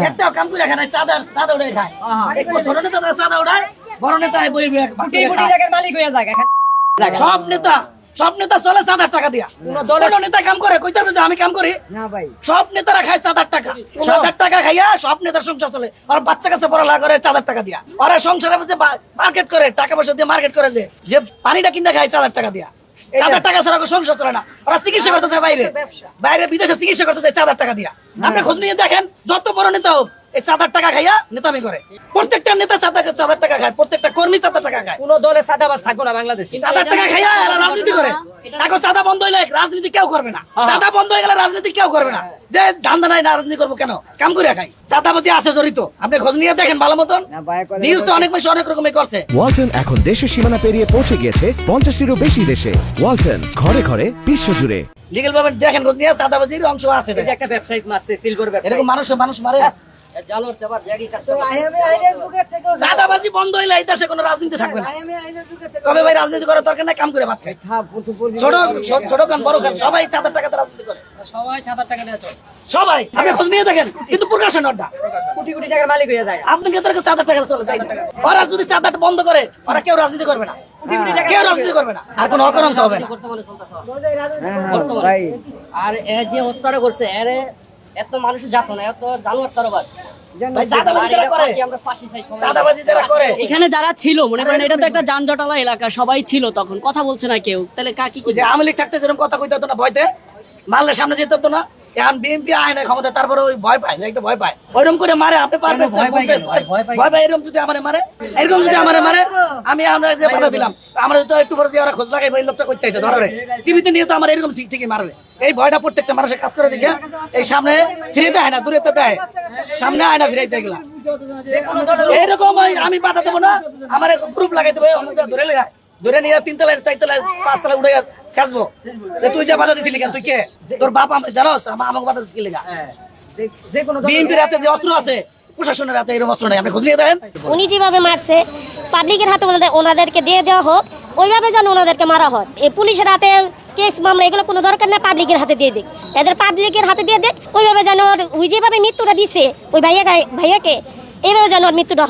একটাও কাম করে খায় চাঁদা চাঁদা উড়ে খায়। ছোট নেতা তারা চাঁদা উড়ায় বড় নেতা বই বই ভাগ কোটি করে কোটি খায়। টাকার মালিক হয়ে যায় সব নেতা সব নেতা চলে চাঁদার টাকা দিয়া। দলের- নেতা কাম করে কইতে যে আমি কাম করি। সব নেতারা খায় চাঁদার টাকা। চাঁদার টাকা খাইয়া সব নেতার সংসার চলে। আর বাচ্চা কাছে পড়ালেখা করে চাঁদার টাকা দিয়া। ওরা সংসারের মার্কেট করে টাকা পয়সা দিয়ে মার্কেট করে যে পানিটা কিনে খায় চাঁদার টাকা দিয়া। চাঁদার টাকা ছাড়া সংসার চলে না। ওরা চিকিৎসা করতেছে বাইরে। বাইরে বিদেশে চিকিৎসা করতেছে চাঁদার টাকা দিয়া। আপনি খোঁজ নিয়ে দেখেন যত বড় নেতা হোক এই চাঁদার টাকা খাইয়া নেতামি করে। প্রত্যেকটা নেতা চাঁদা চাঁদার টাকা খায় প্রত্যেকটা কর্মী চাঁদার টাকা খায়। কোন দলে সাদাবাজ থাকব না বাংলাদেশে। চাঁদার টাকা খাইয়া রাজনীতি করে। এখন চাঁদা বন্ধ হইলে রাজনীতি কেউ করবে না। চাঁদা বন্ধ হয়ে গেলে রাজনীতি কেউ করবে না। যে ধান্দা নাই না রাজনীতি করব কেন? কাম করে খাই। চাঁদাবাজি আছে জড়িত। আপনি খোঁজ নিয়ে দেখেন ভালো মতন। নিউজ তো অনেক বেশি অনেক রকমের করছে। ওয়ালটন এখন দেশের সীমানা পেরিয়ে পৌঁছে গিয়েছে পঞ্চাশটিরও বেশি দেশে। ওয়ালটন ঘরে ঘরে বিশ্বজুড়ে। লিগেল ভাবে দেখেন খোঁজ নিয়ে চাঁদাবাজির অংশ আছে। একটা ব্যবসায়িক মারছে সিলভার ব্যবসায়ী এরকম মানুষ মানুষ মারে? জানোয়ার দেবার জায়গায় কাজ চাঁদাবাজি বন্ধ হইলে এই দেশে কোনো রাজনীতি থাকবে না। কবে ভাই রাজনীতি করে দরকার নাই কাম করে ভাত খায় ছোট ছোট- ছোট খান বড় খান সবাই চাঁদার টাকাতে রাজনীতি করে। সবাই সাতার টাকা নিয়ে সবাই আপনি খোঁজ নিয়ে দেখেন কিন্তু প্রকাশন অড্ডা। কোটি কোটি টাকার মালিক হয়ে যায়। আপনি কে চাঁদার টাকা চলে যায় ওরা যদি চাঁদাটা বন্ধ করে ওরা কেউ রাজনীতি করবে না। কেউ রাজনীতি করবে না। আর কোনো অকরণ হবে না। চলতেছে বর্তমানে আর এ যে হত্যাটা করছে এর এত মানুষের জাত না এত জানোয়ার তারবাদ এখানে যারা ছিল মনে করেন এটা তো একটা যানজটালা এলাকা সবাই ছিল তখন কথা বলছে না কেউ। তাহলে কাকি কি যে আওয়ামী লীগ থাকতে যেরকম কথা কইতে হতো না ভয়তে। মারলে সামনে যেতে হতো না। এখন বিএনপি আয় না ক্ষমতা তারপরে ওই ভয় পায় যাইতে ভয় পায়। ওইরকম করে মারে আপনি পারবেন ভয় বলছে, ভয়- ভয় পায় এরকম যদি আমারে মারে এরকম যদি আমারে মারে আমি আমরা যে বাধা দিলাম আমরা তো একটু পরে যে ওরা খোঁজ লাগাই এই লোকটা করতে ধরে জীবিত নিয়ে তো আমার এরকম ঠিক ঠিকই মারবে। এই ভয়টা প্রত্যেকটা মানুষের কাজ করে দেখে এই সামনে ফিরে দেয় না দূরে তো দেয়। সামনে আয় না ফিরাইতে গেলাম এইরকম ওই আমি বাধা দেবো না আমার গ্রুপ লাগাই দেবো ধরে লাগায় ধরে নিয়ে তিন তলায় চার তলায় পাঁচ তলায় উঠে ছেঁচবো এ তুই যে বাধা দিছিলি কেন? তুই কে? তোর বাপ আমি জানোস আমা- আমাকে বাধা দিছিলি কেন যে- যে কোনো বিএনপির হাতে যে অস্ত্র আছে প্রশাসনের হাতে এরকম অস্ত্র নেই। আপনি খুঁজলিয়ে দেন উনি যেভাবে মারছে পাবলিকের হাতে ওনাদের ওনাদেরকে দিয়ে দেওয়া হোক, ওইভাবে যেন ওনাদেরকে মারা হয় এই পুলিশের হাতে কেস মামলা, এগুলো কোনো দরকার না পাবলিকের হাতে দিয়ে দিক এদের পাবলিকের হাতে দিয়ে দেখ ওইভাবে যেন ওই যেভাবে মৃত্যুটা দিছে, ওই ভাইয়া ভাইয়াকে এইভাবে যেন ওর মৃত্যুটা।